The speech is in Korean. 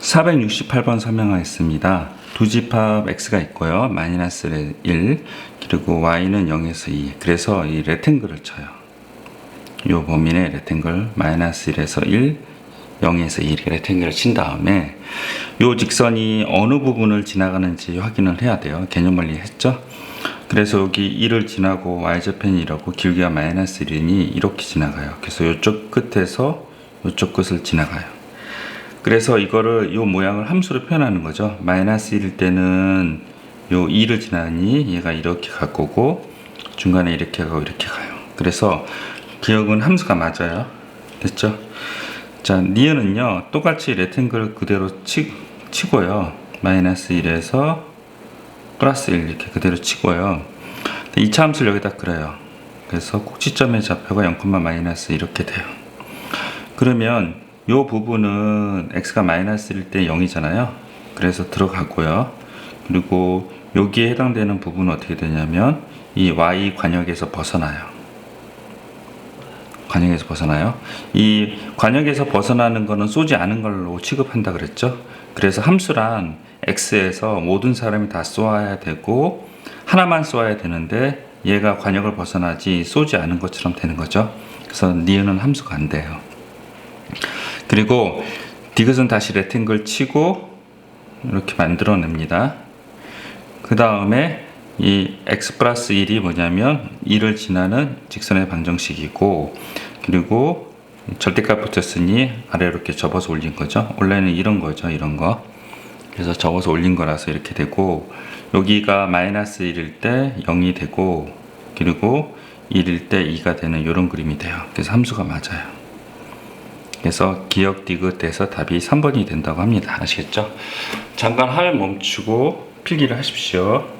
468번 설명하겠습니다. 두 집합 x가 있고요. 마이너스 1 그리고 y는 0에서 2 그래서 이 레탱글을 쳐요. 이 범위의 레탱글 마이너스 1에서 1 0에서 2 이렇게 레탱글을 친 다음에 이 직선이 어느 부분을 지나가는지 확인을 해야 돼요. 개념 원리 했죠? 그래서 여기 1을 지나고 y좌편이 이라고 길기가 마이너스 1이니 이렇게 지나가요. 그래서 이쪽 끝에서 이쪽 끝을 지나가요. 그래서 이거를 요 모양을 함수로 표현하는 거죠. 마이너스 1일 때는 요 2를 지나니 얘가 이렇게 갈 거고 중간에 이렇게 가고 이렇게 가요. 그래서 기억은 함수가 맞아요. 됐죠? 자, 니은은요 똑같이 레탱글 그대로 치, 치고요. 마이너스 1에서 플러스 1 이렇게 그대로 치고요. 2차 함수를 여기다 그려요. 그래서 꼭지점의 좌표가 0, 마이너스 이렇게 돼요. 그러면 이 부분은 x가 마이너스일 때 0이잖아요. 그래서 들어가고요. 그리고 여기에 해당되는 부분은 어떻게 되냐면 이 y 관역에서 벗어나요. 관역에서 벗어나요. 이 관역에서 벗어나는 거는 쏘지 않은 걸로 취급한다 그랬죠. 그래서 함수란 x에서 모든 사람이 다 쏘아야 되고 하나만 쏘아야 되는데 얘가 관역을 벗어나지 쏘지 않은 것처럼 되는 거죠. 그래서 니은은 함수가 안 돼요. 그리고 디귿은 다시 레탱글 치고 이렇게 만들어냅니다. 그 다음에 이 x 플러스 1이 뭐냐면 2를 지나는 직선의 방정식이고 그리고 절대값 붙였으니 아래로 이렇게 접어서 올린 거죠. 원래는 이런 거죠. 이런 거. 그래서 접어서 올린 거라서 이렇게 되고 여기가 마이너스 1일 때 0이 되고 그리고 1일 때 2가 되는 이런 그림이 돼요. 그래서 함수가 맞아요. 그래서 기억 디귿에서 답이 3번이 된다고 합니다. 아시겠죠? 잠깐 할 멈추고 필기를 하십시오.